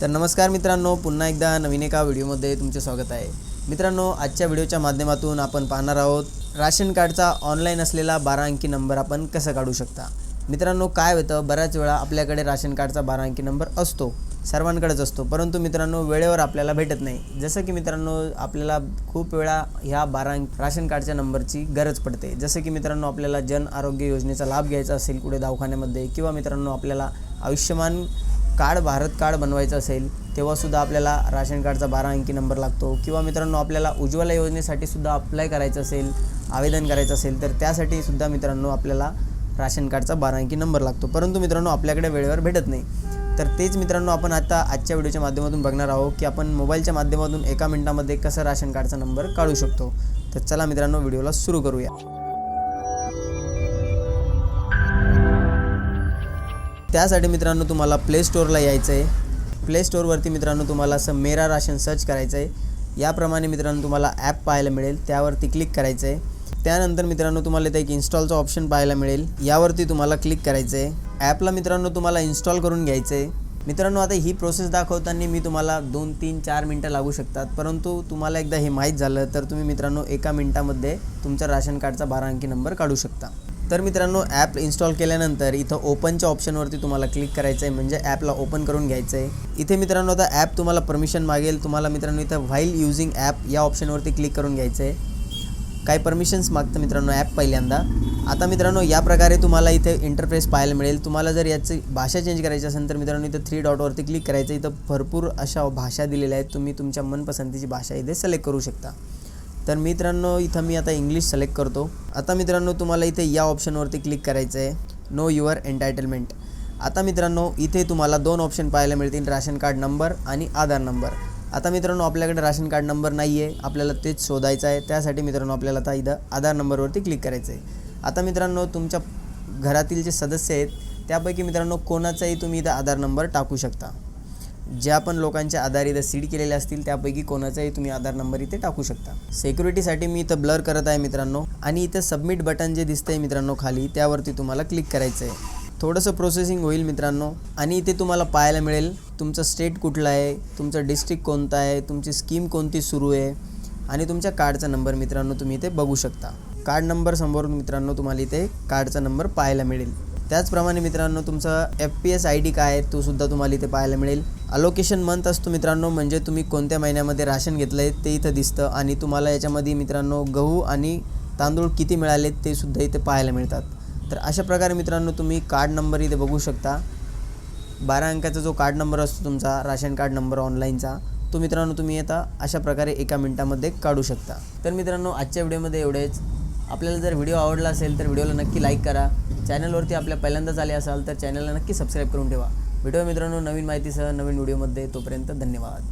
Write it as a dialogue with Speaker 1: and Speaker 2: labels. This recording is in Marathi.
Speaker 1: तर नमस्कार मित्रांनो पुन्हा एकदा नवीन एका व्हिडिओमध्ये तुमचे स्वागत आहे. मित्रांनो आजच्या व्हिडिओच्या माध्यमातून आपण पाहणार आहोत राशन कार्डचा ऑनलाईन असलेला बारा अंकी नंबर आपण कसं काढू शकता? मित्रांनो काय होतं? बऱ्याच वेळा आपल्याकडे राशन कार्डचा बारा अंकी नंबर असतो सर्वांकडेच असतो. परंतु मित्रांनो वेळेवर आपल्याला भेटत नाही. जसं की मित्रांनो आपल्याला खूप वेळा ह्या बारा अंक राशन कार्डच्या नंबरची गरज पडते. जसं की मित्रांनो आपल्याला जन आरोग्य योजनेचा लाभ घ्यायचा असेल कुठे दवाखान्यामध्ये किंवा मित्रांनो आपल्याला आयुष्यमान कार्ड भारत कार्ड बनवायचं असेल तेव्हासुद्धा आपल्याला राशन कार्डचा बारा अंकी नंबर लागतो. किंवा मित्रांनो आपल्याला उज्ज्वला योजनेसाठी सुद्धा अप्लाय करायचं असेल आवेदन करायचं असेल तर त्यासाठी सुद्धा मित्रांनो आपल्याला राशन कार्डचा बारा अंकी नंबर लागतो. परंतु मित्रांनो आपल्याकडे वेळेवर भेटत नाही. तर तेच मित्रांनो आपण आता आजच्या व्हिडिओच्या माध्यमातून बघणार आहोत की आपण मोबाईलच्या माध्यमातून एका मिनिटामध्ये कसं राशन कार्डचा नंबर काढू शकतो. तर चला मित्रांनो व्हिडिओला सुरू करूया. त्यासाठी मित्रांनो तुम्हाला प्ले स्टोअरला यायचं आहे प्ले स्टोअरवरती मित्रांनो तुम्हाला असं मेरा राशन सर्च करायचं आहे याप्रमाणे मित्रांनो तुम्हाला ॲप पाहायला मिळेल. त्यावरती क्लिक करायचं आहे त्यानंतर मित्रांनो तुम्हाला इथे एक इन्स्टॉलचं ऑप्शन पाहायला मिळेल. यावरती तुम्हाला क्लिक करायचं आहे ॲपला मित्रांनो तुम्हाला इन्स्टॉल करून घ्यायचं आहे मित्रांनो आता ही प्रोसेस दाखवताना मी तुम्हाला दोन तीन चार मिनटं लागू शकतात. परंतु तुम्हाला एकदा हे माहीत झालं तर तुम्ही मित्रांनो एका मिनटामध्ये तुमच्या राशन कार्डचा बारा अंकी नंबर काढू शकता. तर मित्रांनो ॲप इन्स्टॉल केल्यानंतर इथं ओपनच्या ऑप्शनवरती तुम्हाला क्लिक करायचं आहे म्हणजे ॲपला ओपन करून घ्यायचं आहे इथे मित्रांनो आता ॲप तुम्हाला परमिशन मागेल. तुम्हाला मित्रांनो इथं व्हाईल युझिंग ॲप या ऑप्शनवरती क्लिक करून घ्यायचं आहे काही परमिशन्स मागतं मित्रांनो ॲप पहिल्यांदा? आता मित्रांनो या प्रकारे तुम्हाला इथे इंटरफेस पाहायला मिळेल. तुम्हाला जर याची भाषा चेंज करायची असेल तर मित्रांनो इथं थ्री डॉटवरती क्लिक करायचं इथं भरपूर अशा भाषा दिलेल्या आहेत. तुम्ही तुमच्या मनपसंतीची भाषा इथे सिलेक्ट करू शकता. तर मित्रांनो इथं मी आता इंग्लिश सिलेक्ट करतो. आता मित्रांनो तुम्हाला इथे या ऑप्शनवरती क्लिक करायचं आहे नो युअर एन्टायटलमेंट आता मित्रांनो इथे तुम्हाला दोन ऑप्शन पाहायला मिळतील. राशन कार्ड नंबर आणि आधार नंबर आता मित्रांनो आपल्याकडे राशन कार्ड नंबर नाही आहे आपल्याला तेच शोधायचं आहे. त्यासाठी मित्रांनो आपल्याला आता इथं आधार नंबरवरती क्लिक करायचं आहे आता मित्रांनो तुमच्या घरातील जे सदस्य आहेत त्यापैकी मित्रांनो कोणाचाही तुम्ही इथं आधार नंबर टाकू शकता. ज्या पण लोकांच्या आधार इथं सीड केलेल्या असतील त्यापैकी कोणाचाही तुम्ही आधार नंबर इथे टाकू शकता. सिक्युरिटीसाठी मी इथं ब्लर करत आहे मित्रांनो. आणि इथं सबमिट बटन जे दिसतंय मित्रांनो खाली त्यावरती तुम्हाला क्लिक करायचं आहे थोडंसं प्रोसेसिंग होईल मित्रांनो. आणि इथे तुम्हाला पाहायला मिळेल तुमचं स्टेट कुठलं आहे तुमचं डिस्ट्रिक्ट कोणतं आहे तुमची स्कीम कोणती सुरू आहे आणि तुमच्या कार्डचा नंबर मित्रांनो तुम्ही इथे बघू शकता. कार्ड नंबर समोरून मित्रांनो तुम्हाला इथे कार्डचा नंबर पाहायला मिळेल. त्याचप्रमाणे मित्रांनो तुमचा F P S I D काय आहे तो सुद्धा तुम्हाला इथे पाहायला मिळेल. अलोकेशन मंथ असतो मित्रांनो म्हणजे तुम्ही कोणत्या महिन्यामध्ये राशन घेतलं आहे ते इथं दिसतं. आणि तुम्हाला याच्यामध्ये मित्रांनो गहू आणि तांदूळ किती मिळाले ते सुद्धा इथे पाहायला मिळतात. तर अशा प्रकारे मित्रांनो तुम्ही कार्ड नंबर इथे बघू शकता. बारा अंकाचा जो कार्ड नंबर असतो तुमचा राशन कार्ड नंबर ऑनलाईनचा तो मित्रांनो तुम्ही आता अशा प्रकारे एका मिनटामध्ये काढू शकता. तर मित्रांनो आजच्या व्हिडिओमध्ये एवढेच. आपल्याला जर व्हिडिओ आवडला असेल तर व्हिडिओला नक्की लाईक करा. चॅनलवरती आपल्या पहिल्यांदाच आले असाल तर चॅनलला नक्की सबस्क्राईब करून ठेवा. व्हिडिओ मित्रांनो नवीन माहितीसह नवीन व्हिडिओमध्ये. तोपर्यंत धन्यवाद.